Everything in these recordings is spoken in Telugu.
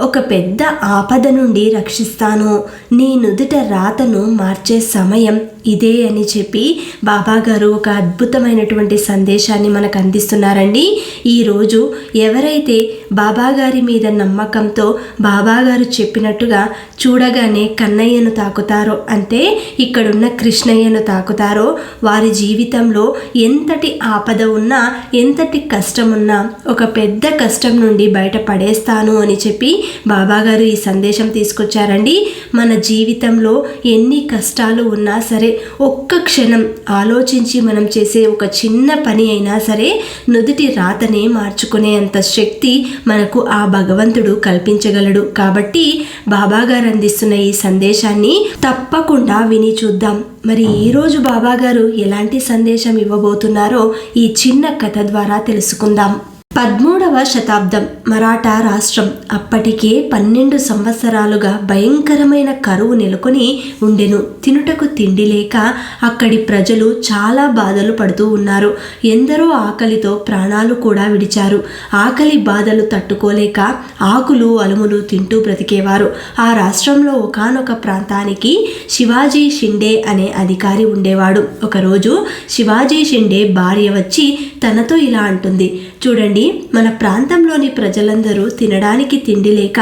ఒక పెద్ద ఆపద నుండి రక్షిస్తాను. నీ నుదుట రాతను మార్చే సమయం ఇదే అని చెప్పి బాబాగారు ఒక అద్భుతమైనటువంటి సందేశాన్ని మనకు అందిస్తున్నారండి. ఈరోజు ఎవరైతే బాబాగారి మీద నమ్మకంతో బాబాగారు చెప్పినట్టుగా చూడగానే కన్నయ్యను తాకుతారో అంటే ఇక్కడున్న కృష్ణయ్యను తాకుతారో వారి జీవితంలో ఎంతటి ఆపద ఉన్నా ఎంతటి కష్టం ఉన్నా ఒక పెద్ద కష్టం నుండి బయటపడేస్తాను అని చెప్పి బాబాగారు ఈ సందేశం తీసుకొచ్చారండి. మన జీవితంలో ఎన్ని కష్టాలు ఉన్నా సరే ఒక్క క్షణం ఆలోచించి మనం చేసే ఒక చిన్న పని అయినా సరే నుదుటి రాతనే మార్చుకునే అంత శక్తి మనకు ఆ భగవంతుడు కల్పించగలడు. కాబట్టి బాబాగారు అందిస్తున్న ఈ సందేశాన్ని తప్పకుండా విని చూద్దాం. మరి ఈరోజు బాబాగారు ఎలాంటి సందేశం ఇవ్వబోతున్నారో ఈ చిన్న కథ ద్వారా తెలుసుకుందాం. పదమూడవ శతాబ్దం మరాఠా రాష్ట్రం అప్పటికే పన్నెండు సంవత్సరాలుగా భయంకరమైన కరువు నెలకొని ఉండెను. తినుటకు తిండి లేక అక్కడి ప్రజలు చాలా బాధలు పడుతూ ఉన్నారు. ఎందరో ఆకలితో ప్రాణాలు కూడా విడిచారు. ఆకలి బాధలు తట్టుకోలేక ఆకులు అలుములు తింటూ బ్రతికేవారు. ఆ రాష్ట్రంలో ఒకనొక ప్రాంతానికి శివాజీ షిండే అనే అధికారి ఉండేవాడు. ఒకరోజు శివాజీ షిండే భార్య వచ్చి తనతో ఇలా అంటుంది. చూడండి మన ప్రాంతంలోని ప్రజలందరూ తినడానికి తిండి లేక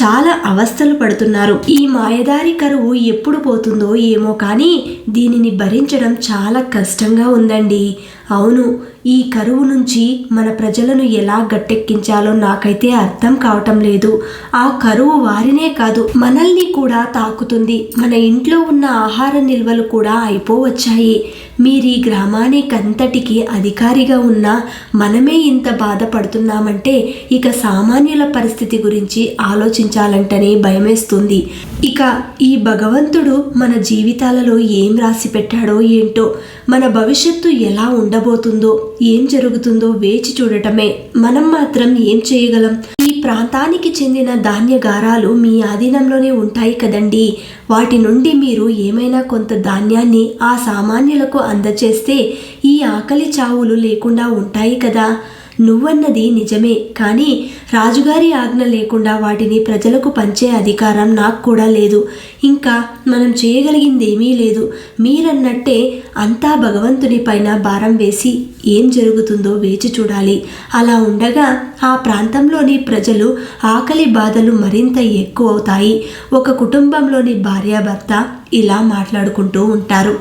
చాలా అవస్థలు పడుతున్నారు. ఈ మాయదారి కరువు ఎప్పుడు పోతుందో ఏమో కానీ దీనిని భరించడం చాలా కష్టంగా ఉందండి. అవును ఈ కరువు నుంచి మన ప్రజలను ఎలా గట్టెక్కించాలో నాకైతే అర్థం కావటం లేదు. ఆ కరువు వారినే కాదు మనల్ని కూడా తాకుతుంది. మన ఇంట్లో ఉన్న ఆహార నిల్వలు కూడా అయిపోవచ్చాయి. మీరు ఈ గ్రామానికంతటికి అధికారిగా ఉన్న మనమే ఇంత బాధపడుతున్నామంటే ఇక సామాన్యుల పరిస్థితి గురించి ఆలోచించాలంటనే భయమేస్తుంది. ఇక ఈ భగవంతుడు మన జీవితాలలో ఏం రాసి పెట్టాడో ఏంటో మన భవిష్యత్తు ఎలా ఉండబోతుందో ఏం జరుగుతుందో వేచి చూడటమే. మనం మాత్రం ఏం చేయగలం? ఈ ప్రాంతానికి చెందిన ధాన్యగారాలు మీ ఆధీనంలోనే ఉంటాయి కదండి. వాటి నుండి మీరు ఏమైనా కొంత ధాన్యాన్ని ఆ సామాన్యులకు అందచేస్తే ఈ ఆకలి చావులు లేకుండా ఉంటాయి కదా. నువ్వన్నది నిజమే. కానీ రాజుగారి ఆజ్ఞ లేకుండా వాటిని ప్రజలకు పంచే అధికారం నాకు కూడా లేదు. ఇంకా మనం చేయగలిగింది ఏమీ లేదు. మీరన్నట్టే అంతా భగవంతుని పైన భారం వేసి ఏం జరుగుతుందో వేచి చూడాలి. అలా ఉండగా ఆ ప్రాంతంలోని ప్రజలు ఆకలి బాధలు మరింత ఎక్కువ అవుతాయి. ఒక కుటుంబంలోని భార్యాభర్త ఇలా మాట్లాడుకుంటూ ఉంటారు.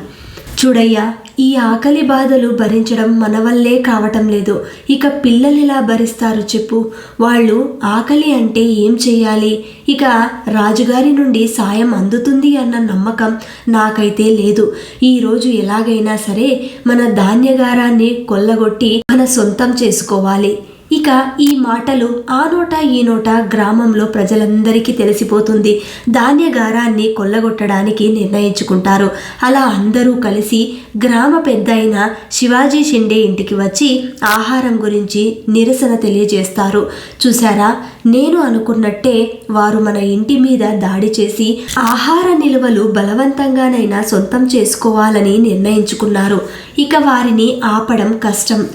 చూడయ్యా ఈ ఆకలి బాధలు భరించడం మన వల్లే కావటం లేదు. ఇక పిల్లలు ఎలా భరిస్తారు చెప్పు. వాళ్ళు ఆకలి అంటే ఏం చేయాలి? ఇక రాజుగారి నుండి సాయం అందుతుంది అన్న నమ్మకం నాకైతే లేదు. ఈరోజు ఎలాగైనా సరే మన ధాన్యగారాన్ని కొల్లగొట్టి మన సొంతం చేసుకోవాలి. ఇక ఈ మాటలు ఆ నోట ఈ నోట గ్రామంలో ప్రజలందరికీ తెలిసిపోతుంది. ధాన్యగారాన్ని కొల్లగొట్టడానికి నిర్ణయించుకుంటారు. అలా అందరూ కలిసి గ్రామ పెద్ద అయిన శివాజీ షిండే ఇంటికి వచ్చి ఆహారం గురించి నిరసన తెలియజేస్తారు. చూసారా నేను అనుకున్నట్టే వారు మన ఇంటి మీద దాడి చేసి ఆహార నిల్వలు బలవంతంగానైనా సొంతం చేసుకోవాలని నిర్ణయించుకున్నారు. ఇక వారిని ఆపడం కష్టం.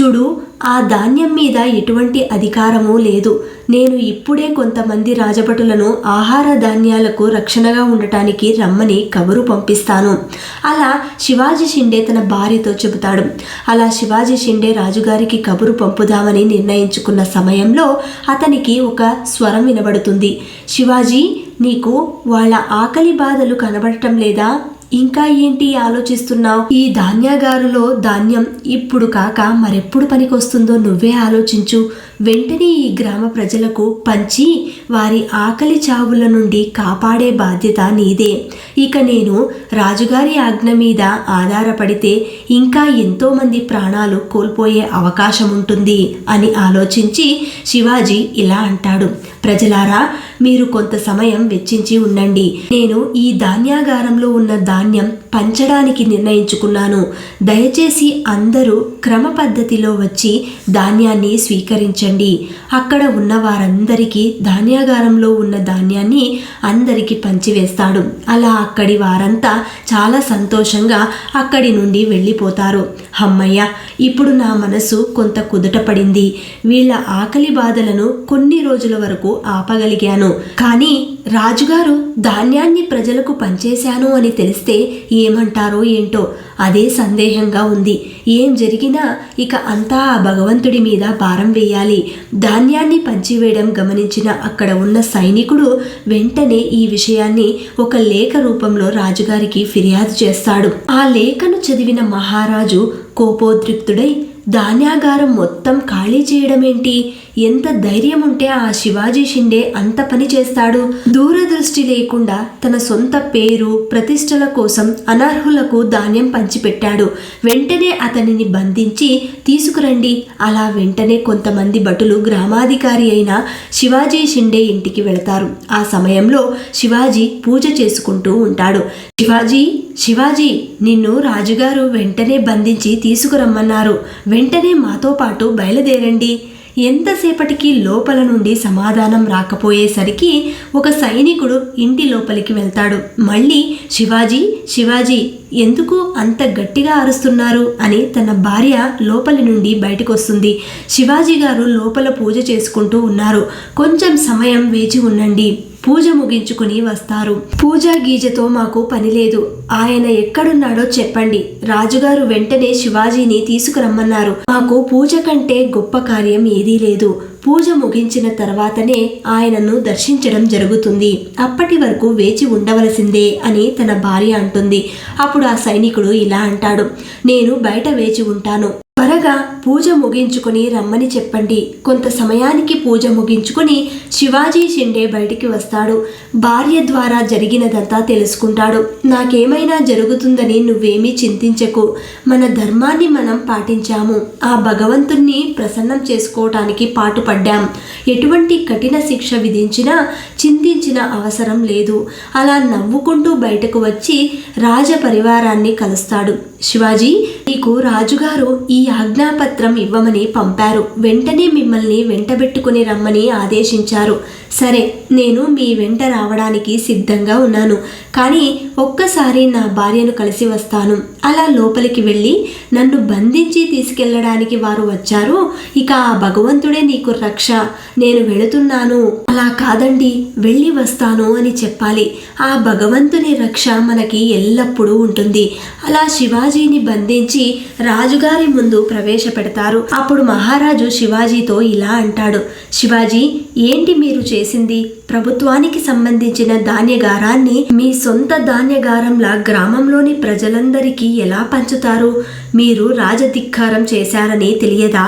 చూడు ఆ ధాన్యం మీద ఎటువంటి అధికారము లేదు. నేను ఇప్పుడే కొంతమంది రాజభటులను ఆహార ధాన్యాలకు రక్షణగా ఉండటానికి రమ్మని కబురు పంపిస్తాను. అలా శివాజీ షిండే తన భార్యతో చెబుతాడు. అలా శివాజీ షిండే రాజుగారికి కబురు పంపుదామని నిర్ణయించుకున్న సమయంలో అతనికి ఒక స్వరం వినబడుతుంది. శివాజీ నీకు వాళ్ళ ఆకలి బాధలు కనబడటం లేదా? ఇంకా ఏంటి ఆలోచిస్తున్నావు? ఈ ధాన్యాగారులో ధాన్యం ఇప్పుడు కాక మరెప్పుడు పనికొస్తుందో నువ్వే ఆలోచించు. వెంటనే ఈ గ్రామ ప్రజలకు పంచి వారి ఆకలి చావుల నుండి కాపాడే బాధ్యత నీదే. ఇక నేను రాజుగారి ఆజ్ఞ మీద ఆధారపడితే ఇంకా ఎంతోమంది ప్రాణాలు కోల్పోయే అవకాశం ఉంటుంది అని ఆలోచించి శివాజీ ఇలా అంటాడు. ప్రజలారా మీరు కొంత సమయం వెచ్చించి ఉండండి. నేను ఈ ధాన్యాగారంలో ఉన్న ధాన్యం ధాన్యం పంచడానికి నిర్ణయించుకున్నాను. దయచేసి అందరూ క్రమ పద్ధతిలో వచ్చి ధాన్యాన్ని స్వీకరించండి. అక్కడ ఉన్న వారందరికీ ధాన్యాగారంలో ఉన్న ధాన్యాన్ని అందరికీ పంచివేస్తాడు. అలా అక్కడి వారంతా చాలా సంతోషంగా అక్కడి నుండి వెళ్ళిపోతారు. అమ్మయ్య ఇప్పుడు నా మనసు కొంత కుదుట పడింది వీళ్ళ ఆకలి బాధలను కొన్ని రోజుల వరకు ఆపగలిగాను. కానీ రాజుగారు ధాన్యాన్ని ప్రజలకు పంచేశాను అని తెలిస్తే ఏమంటారో ఏంటో అదే సందేహంగా ఉంది. ఏం జరిగినా ఇక అంతా ఆ భగవంతుడి మీద భారం వేయాలి. ధాన్యాన్ని పంచివేయడం గమనించిన అక్కడ ఉన్న సైనికుడు వెంటనే ఈ విషయాన్ని ఒక లేఖ రూపంలో రాజుగారికి ఫిర్యాదు చేస్తాడు. ఆ లేఖను చదివిన మహారాజు కోపోద్రిక్తుడై ధాన్యాగారం మొత్తం ఖాళీ చేయడమేంటి? ఎంత ధైర్యం ఉంటే ఆ శివాజీ షిండే అంత పని చేస్తాడు. దూరదృష్టి లేకుండా తన సొంత పేరు ప్రతిష్టల కోసం అనర్హులకు ధాన్యం పంచిపెట్టాడు. వెంటనే అతనిని బంధించి తీసుకురండి. అలా వెంటనే కొంతమంది భటులు గ్రామాధికారి అయిన శివాజీ షిండే ఇంటికి వెళతారు. ఆ సమయంలో శివాజీ పూజ చేసుకుంటూ ఉంటాడు. శివాజీ శివాజీ నిన్ను రాజుగారు వెంటనే బంధించి తీసుకురమ్మన్నారు. వెంటనే మాతో పాటు బయలుదేరండి. ఎంతసేపటికి లోపల నుండి సమాధానం రాకపోయేసరికి ఒక సైనికుడు ఇంటి లోపలికి వెళ్తాడు. మళ్ళీ శివాజీ శివాజీ ఎందుకు అంత గట్టిగా అరుస్తున్నారు? అని తన భార్య లోపలి నుండి బయటకు వస్తుంది శివాజీ గారు లోపల పూజ చేసుకుంటూ ఉన్నారు. కొంచెం సమయం వేచి ఉండండి. పూజ ముగించుకుని వస్తారు. పూజ గీజతో మాకు పని లేదు. ఆయన ఎక్కడున్నాడో చెప్పండి. రాజుగారు వెంటనే శివాజీని తీసుకురమ్మన్నారు. మాకు పూజ కంటే గొప్ప కార్యం ఏదీ లేదు. పూజ ముగించిన తర్వాతనే ఆయనను దర్శించడం జరుగుతుంది. అప్పటి వరకు వేచి ఉండవలసిందే అని తన భార్య అంటుంది. అప్పుడు ఆ సైనికుడు ఇలా అంటాడు. నేను బయట వేచి ఉంటాను. త్వరగా పూజ ముగించుకొని రమ్మని చెప్పండి. కొంత సమయానికి పూజ ముగించుకొని శివాజీ షిండే బయటికి వస్తాడు. భార్య ద్వారా జరిగినదంతా తెలుసుకుంటాడు. నాకేమైనా జరుగుతుందని నువ్వేమీ చింతించకు. మన ధర్మాన్ని మనం పాటించాము. ఆ భగవంతుణ్ణి ప్రసన్నం చేసుకోవటానికి పాటుపడ్డాం. ఎటువంటి కఠిన శిక్ష విధించినా చింతించిన అవసరం లేదు. అలా నవ్వుకుంటూ బయటకు వచ్చి రాజ పరివారాన్ని కలుస్తాడు. శివాజీ నీకు రాజుగారు ఈ ఆజ్ఞాపత్రం ఇవ్వమని పంపారు. వెంటనే మిమ్మల్ని వెంటబెట్టుకుని రమ్మని ఆదేశించారు. సరే నేను మీ వెంట రావడానికి సిద్ధంగా ఉన్నాను. కానీ ఒక్కసారి నా భార్యను కలిసి వస్తాను. అలా లోపలికి వెళ్ళి నన్ను బంధించి తీసుకెళ్ళడానికి వారు వచ్చారు. ఇక ఆ భగవంతుడే నీకు రక్ష నేను వెళుతున్నాను. అలా కాదండి వెళ్ళి వస్తాను అని చెప్పాలి. ఆ భగవంతుని రక్ష మనకి ఎల్లప్పుడూ ఉంటుంది. అలా శివాజీని బంధించి రాజుగారి ముందు ప్రవేశపెడతారు. అప్పుడు మహారాజు శివాజీతో ఇలా అంటాడు శివాజీ ఏంటి మీరు చేసింది? ప్రభుత్వానికి సంబంధించిన ధాన్యగారాన్ని మీ సొంత ధాన్యగారంలా గ్రామంలోని ప్రజలందరికీ ఎలా పంచుతారు? మీరు రాజధిక్కారం చేశారని తెలియదా?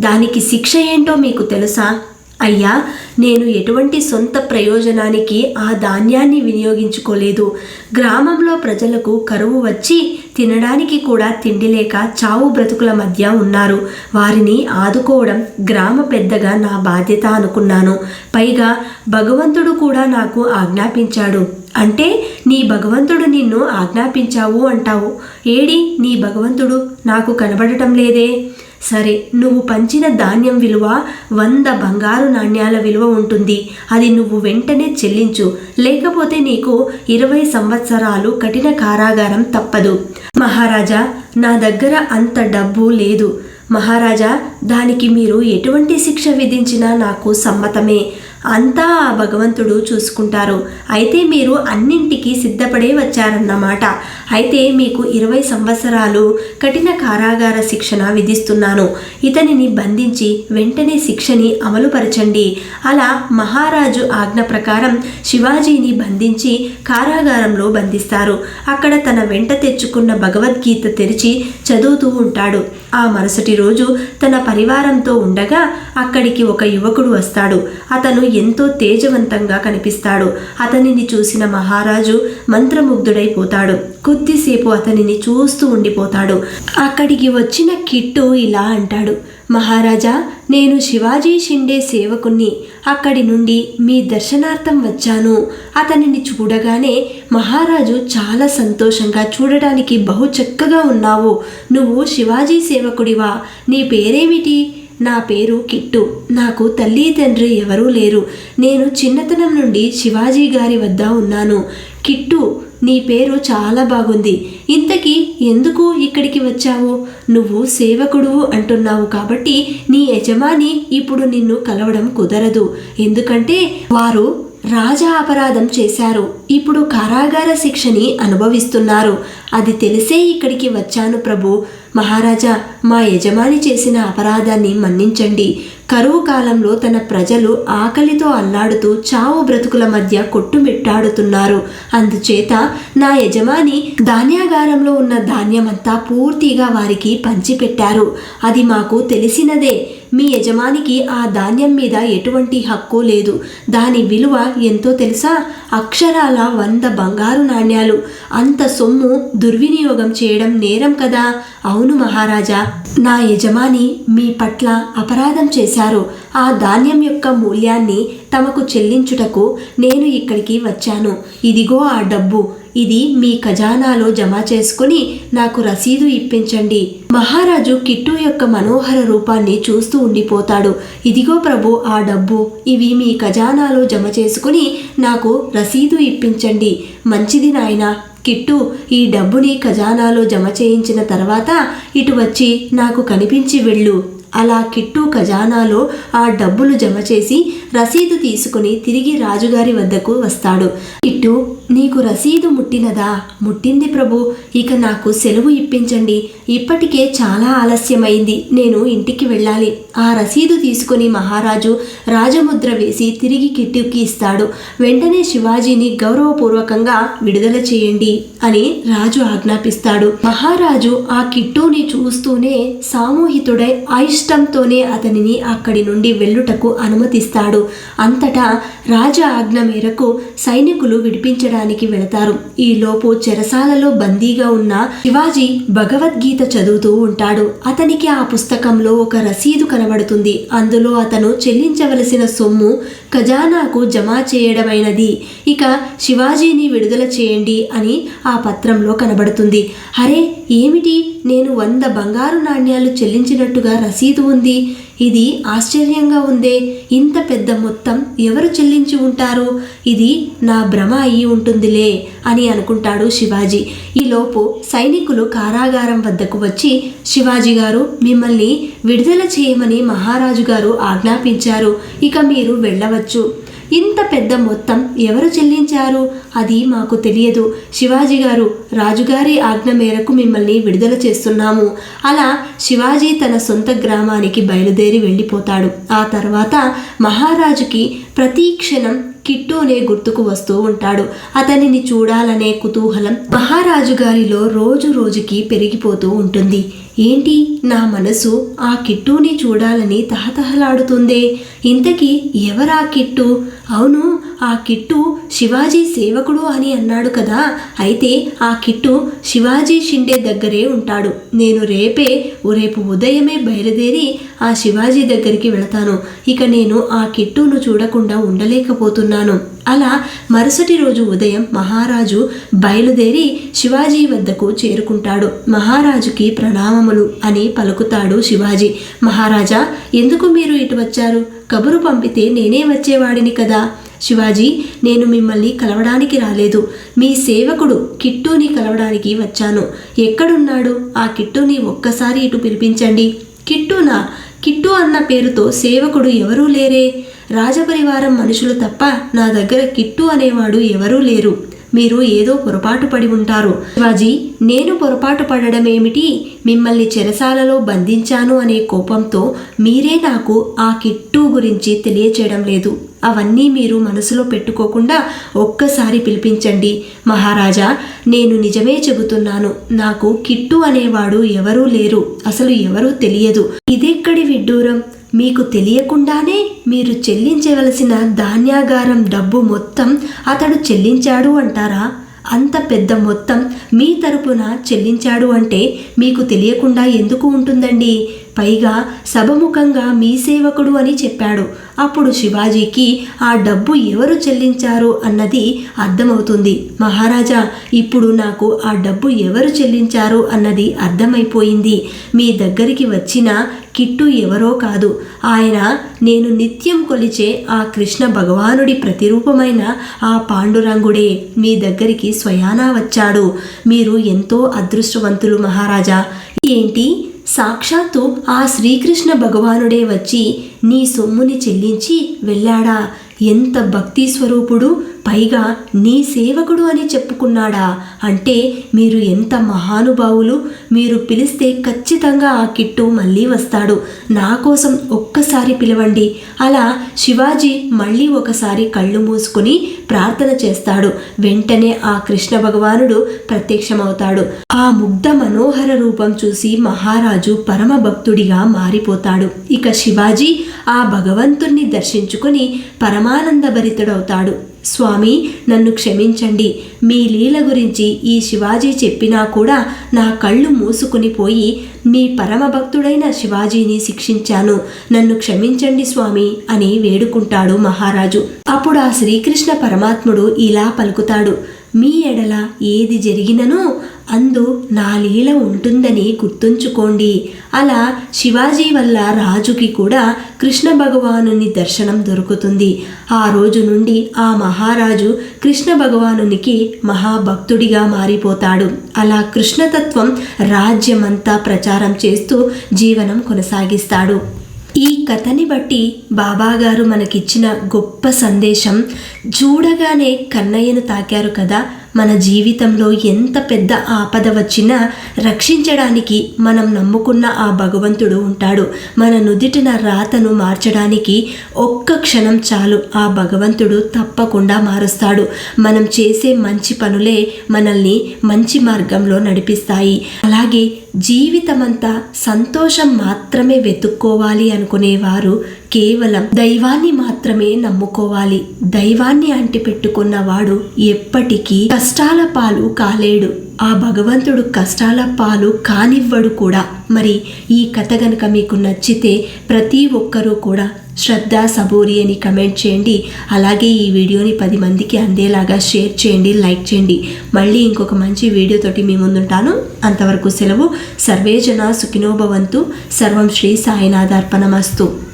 దానికి శిక్ష ఏంటో మీకు తెలుసా? అయ్యా నేను ఎటువంటి సొంత ప్రయోజనానికి ఆ ధాన్యాన్ని వినియోగించుకోలేదు. గ్రామంలో ప్రజలకు కరువు వచ్చి తినడానికి కూడా తిండి లేక చావు బ్రతుకుల మధ్య ఉన్నారు. వారిని ఆదుకోవడం గ్రామ పెద్దగా నా బాధ్యత అనుకున్నాను. పైగా భగవంతుడు కూడా నాకు ఆజ్ఞాపించాడు. అంటే నీ భగవంతుడు నిన్ను ఆజ్ఞాపించావు అంటావు. ఏడి? నీ భగవంతుడు నాకు కనబడటం లేదే. సరే నువ్వు పంచిన ధాన్యం విలువ వంద బంగారు నాణ్యాల విలువ ఉంటుంది. అది నువ్వు వెంటనే చెల్లించు. లేకపోతే నీకు ఇరవై సంవత్సరాలు కఠిన కారాగారం తప్పదు. మహారాజా నా దగ్గర అంత డబ్బు లేదు. మహారాజా దానికి మీరు ఎటువంటి శిక్ష విధించినా నాకు సమ్మతమే. అంతా ఆ భగవంతుడు చూసుకుంటారు. అయితే మీరు అన్నింటికి సిద్ధపడే వచ్చారన్నమాట. అయితే మీకు ఇరవై సంవత్సరాలు కఠిన కారాగార శిక్షణ విధిస్తున్నాను. ఇతనిని బంధించి వెంటనే శిక్షని అమలుపరచండి. అలా మహారాజు ఆజ్ఞ ప్రకారం శివాజీని బంధించి కారాగారంలో బంధిస్తారు. అక్కడ తన వెంట తెచ్చుకున్న భగవద్గీత తెరిచి చదువుతూ ఉంటాడు. ఆ మరుసటి రోజు తన పరివారంతో ఉండగా అక్కడికి ఒక యువకుడు వస్తాడు. అతను ఎంతో తేజవంతంగా కనిపిస్తాడు. అతనిని చూసిన మహారాజు మంత్రముగ్ధుడైపోతాడు. కొద్దిసేపు అతనిని చూస్తూ ఉండిపోతాడు. అక్కడికి వచ్చిన కిట్టు ఇలా అంటాడు. మహారాజా నేను శివాజీ షిండే సేవకుణ్ణి. అక్కడి నుండి మీ దర్శనార్థం వచ్చాను. అతనిని చూడగానే మహారాజు చాలా సంతోషంగా చూడడానికి బహు చక్కగా ఉన్నావు. నువ్వు శివాజీ సేవకుడివా? నీ పేరేమిటి? నా పేరు కిట్టు. నాకు తల్లి తండ్రి ఎవరూ లేరు. నేను చిన్నతనం నుండి శివాజీ గారి వద్ద ఉన్నాను. కిట్టు నీ పేరు చాలా బాగుంది. ఇంతకీ ఎందుకు ఇక్కడికి వచ్చావు? నువ్వు సేవకుడు అంటున్నావు కాబట్టి నీ యజమాని ఇప్పుడు నిన్ను కలవడం కుదరదు. ఎందుకంటే వారు రాజా అపరాధం చేశారు. ఇప్పుడు కారాగార శిక్షని అనుభవిస్తున్నారు. అది తెలిసే ఇక్కడికి వచ్చాను ప్రభు. మహారాజా మా యజమాని చేసిన అపరాధాన్ని మన్నించండి. కరువు కాలంలో తన ప్రజలు ఆకలితో అల్లాడుతూ చావు బ్రతుకుల మధ్య కొట్టుమిట్టాడుతున్నారు. అందుచేత నా యజమాని ధాన్యాగారంలో ఉన్న ధాన్యమంతా పూర్తిగా వారికి పంచిపెట్టారు. అది మాకు తెలిసినదే. మీ యజమానికి ఆ ధాన్యం మీద ఎటువంటి హక్కు లేదు. దాని విలువ ఎంతో తెలుసా? అక్షరాల వంద బంగారు నాణ్యాలు. అంత సొమ్ము దుర్వినియోగం చేయడం నేరం కదా? అవును మహారాజా. నా యజమాని మీ పట్ల అపరాధం చేశారు. ఆ ధాన్యం యొక్క మూల్యాన్ని తమకు చెల్లించుటకు నేను ఇక్కడికి వచ్చాను. ఇదిగో ఆ డబ్బు. ఇది మీ ఖజానాలో జమ చేసుకుని నాకు రసీదు ఇప్పించండి. మహారాజు కిట్టు యొక్క మనోహర రూపాన్ని చూస్తూ ఉండిపోతాడు. ఇదిగో ప్రభు ఆ డబ్బు. ఇవి మీ ఖజానాలో జమ చేసుకుని నాకు రసీదు ఇప్పించండి. మంచిది నాయనా. కిట్టు ఈ డబ్బుని ఖజానాలో జమ చేయించిన తర్వాత ఇటు వచ్చి నాకు కనిపించి వెళ్ళు. అలా కిట్టు ఖజానాలో ఆ డబ్బులు జమ చేసి రసీదు తీసుకుని తిరిగి రాజుగారి వద్దకు వస్తాడు. కిట్టు నీకు రసీదు ముట్టినదా? ముట్టింది ప్రభు. ఇక నాకు సెలవు ఇప్పించండి. ఇప్పటికే చాలా ఆలస్యమైంది. నేను ఇంటికి వెళ్ళాలి. ఆ రసీదు తీసుకుని మహారాజు రాజముద్ర వేసి తిరిగి కిట్టుకి ఇస్తాడు. వెంటనే శివాజీని గౌరవపూర్వకంగా విడుదల చేయండి అని రాజు ఆజ్ఞాపిస్తాడు. మహారాజు ఆ కిట్టుని చూస్తూనే సామూహితుడై అయిష్టంతోనే అతనిని అక్కడి నుండి వెళ్ళుటకు అనుమతిస్తాడు. అంతటా రాజ ఆజ్ఞ మేరకు సైనికులు విడిపించడానికి వెళతారు. ఈలోపు చెరసాలలో బందీగా ఉన్న శివాజీ భగవద్గీత చదువుతూ ఉంటాడు. అతనికి ఆ పుస్తకంలో ఒక రసీదు కనబడుతుంది. అందులో అతను చెల్లించవలసిన సొమ్ము ఖజానాకు జమ చేయడమైనది. ఇక శివాజీని విడుదల చేయండి అని ఆ పత్రంలో కనబడుతుంది. అరే ఏమిటి? నేను వంద బంగారు నాణ్యాలు చెల్లించినట్టుగా రసీదు ఉంది. ఇది ఆశ్చర్యంగా ఉందే. ఇంత పెద్ద మొత్తం ఎవరు చెల్లించి ఉంటారు? ఇది నా భ్రమ అయి ఉంటుందిలే అని అనుకుంటాడు శివాజీ. ఈలోపు సైనికులు కారాగారం వద్దకు వచ్చి శివాజీ గారు మిమ్మల్ని విడుదల చేయమని మహారాజు గారు ఆజ్ఞాపించారు. ఇక మీరు వెళ్ళవచ్చు. ఇంత పెద్ద మొత్తం ఎవరు చెల్లించారు? అది మాకు తెలియదు. శివాజీ గారు రాజుగారి ఆజ్ఞ మేరకు మిమ్మల్ని విడుదల చేస్తున్నాము. అలా శివాజీ తన సొంత గ్రామానికి బయలుదేరి వెళ్ళిపోతాడు. ఆ తర్వాత మహారాజుకి ప్రతి క్షణం కిట్టునే గుర్తుకు వస్తూ ఉంటాడు. అతనిని చూడాలనే కుతూహలం మహారాజు గారిలో రోజు రోజుకి పెరిగిపోతూ ఉంటుంది. ఏంటి? నా మనసు ఆ కిట్టుని చూడాలని తహతహలాడుతుందే. ఇంతకీ ఎవరా కిట్టు? అవును ఆ కిట్టు శివాజీ సేవకుడు అని అన్నాడు కదా అయితే ఆ కిట్టు శివాజీ షిండే దగ్గరే ఉంటాడు. నేను రేపే రేపు ఉదయమే బయలుదేరి ఆ శివాజీ దగ్గరికి వెళతాను. ఇక నేను ఆ కిట్టును చూడకుండా ఉండలేకపోతున్నాను. అలా మరుసటి రోజు ఉదయం మహారాజు బయలుదేరి శివాజీ వద్దకు చేరుకుంటాడు. మహారాజుకి ప్రణామములు అని పలుకుతాడు శివాజీ. మహారాజా ఎందుకు మీరు ఇటు వచ్చారు? కబురు పంపితే నేనే వచ్చేవాడిని కదా. శివాజీ నేను మిమ్మల్ని కలవడానికి రాలేదు. మీ సేవకుడు కిట్టుని కలవడానికి వచ్చాను. ఎక్కడున్నాడు? ఆ కిట్టుని ఒక్కసారి ఇటు పిలిపించండి. కిట్టూనా? కిట్టు అన్న పేరుతో సేవకుడు ఎవరూ లేరే. రాజపరివారం మనుషులు తప్ప నా దగ్గర కిట్టు అనేవాడు ఎవరూ లేరు. మీరు ఏదో పొరపాటు పడి ఉంటారు. శివాజీ నేను పొరపాటు పడడం ఏమిటి మిమ్మల్ని చెరసాలలో బంధించాను అనే కోపంతో మీరే నాకు ఆ కిట్టు గురించి తెలియచేయడం లేదు. అవన్నీ మీరు మనసులో పెట్టుకోకుండా ఒక్కసారి పిలిపించండి. మహారాజా నేను నిజమే చెబుతున్నాను. నాకు కిట్టు అనేవాడు ఎవరూ లేరు. అసలు ఎవరూ తెలియదు. ఇదెక్కడి విడ్డూరం? మీకు తెలియకుండానే మీరు చెల్లించవలసిన ధాన్యాగారం డబ్బు మొత్తం అతడు చెల్లించాడు అంటారా? అంత పెద్ద మొత్తం మీ తరపున చెల్లించాడు అంటే మీకు తెలియకుండా ఎందుకు ఉంటుందండి? పైగా సభముఖంగా మీ సేవకుడు అని చెప్పాడు. అప్పుడు శివాజీకి ఆ డబ్బు ఎవరు చెల్లించారు? అన్నది అర్థమవుతుంది. మహారాజా ఇప్పుడు నాకు ఆ డబ్బు ఎవరు చెల్లించారు? అన్నది అర్థమైపోయింది. మీ దగ్గరికి వచ్చిన కిట్టు ఎవరో కాదు. ఆయన నేను నిత్యం కొలిచే ఆ కృష్ణ భగవానుడి ప్రతిరూపమైన ఆ పాండురంగుడే మీ దగ్గరికి స్వయానా వచ్చాడు. మీరు ఎంతో అదృష్టవంతులు మహారాజా. ఏంటి? సాక్షాత్తు ఆ శ్రీకృష్ణ భగవానుడే వచ్చి నీ సొమ్ముని చెల్లించి వెళ్ళాడా? ఎంత భక్తి స్వరూపుడు పైగా నీ సేవకుడు అని చెప్పుకున్నాడా? అంటే మీరు ఎంత మహానుభావులు? మీరు పిలిస్తే ఖచ్చితంగా ఆ కిట్టు మళ్ళీ వస్తాడు. నా కోసం ఒక్కసారి పిలవండి. అలా శివాజీ మళ్ళీ ఒకసారి కళ్ళు మూసుకుని ప్రార్థన చేస్తాడు. వెంటనే ఆ కృష్ణ భగవానుడు ప్రత్యక్షమవుతాడు. ఆ ముగ్ధ మనోహర రూపం చూసి మహారాజు పరమ భక్తుడిగా మారిపోతాడు. ఇక శివాజీ ఆ భగవంతుణ్ణి దర్శించుకొని పరమానందభరితుడవుతాడు. స్వామి నన్ను క్షమించండి. మీ లీల గురించి ఈ శివాజీ చెప్పినా కూడా నా కళ్ళు మూసుకుని పోయి మీ పరమభక్తుడైన శివాజీని శిక్షించాను. నన్ను క్షమించండి స్వామి అని వేడుకుంటాడు మహారాజు. అప్పుడు ఆ శ్రీకృష్ణ పరమాత్ముడు ఇలా పలుకుతాడు. మీ ఎడల ఏది జరిగిననో అందు నా లీల ఉంటుందని గుర్తుంచుకోండి. అలా శివాజీ వల్ల రాజుకి కూడా కృష్ణ భగవానుని దర్శనం దొరుకుతుంది. ఆ రోజు నుండి ఆ మహారాజు కృష్ణ భగవానునికి మహాభక్తుడిగా మారిపోతాడు. అలా కృష్ణతత్వం రాజ్యమంతా ప్రచారం చేస్తూ జీవనం కొనసాగిస్తాడు. ఈ కథని బట్టి బాబాగారు మనకిచ్చిన గొప్ప సందేశం చూడగానే కన్నయ్యను తాకారు కదా మన జీవితంలో ఎంత పెద్ద ఆపద వచ్చినా రక్షించడానికి మనం నమ్ముకున్న ఆ భగవంతుడు ఉంటాడు. మన నుదిటిన రాతను మార్చడానికి ఒక్క క్షణం చాలు ఆ భగవంతుడు తప్పకుండా మారుస్తాడు. మనం చేసే మంచి పనులే మనల్ని మంచి మార్గంలో నడిపిస్తాయి. అలాగే జీవితమంతా సంతోషం మాత్రమే వెతుక్కోవాలి అనుకునేవారు కేవలం దైవాన్ని మాత్రమే నమ్ముకోవాలి. దైవాన్ని అంటిపెట్టుకున్నవాడు ఎప్పటికీ కష్టాల పాలు కాలేడు. ఆ భగవంతుడు కష్టాల పాలు కానివ్వడు కూడా. మరి ఈ కథ గనుక మీకు నచ్చితే ప్రతి ఒక్కరూ కూడా శ్రద్ధ సబూరి అని కమెంట్ చేయండి. అలాగే ఈ వీడియోని పది మందికి అందేలాగా షేర్ చేయండి లైక్ చేయండి. మళ్ళీ ఇంకొక మంచి వీడియోతోటి మీ ముందుంటాను. అంతవరకు సెలవు. సర్వేజన సుఖినోభవంతు సర్వం శ్రీ సాయినాథార్పణమస్తు.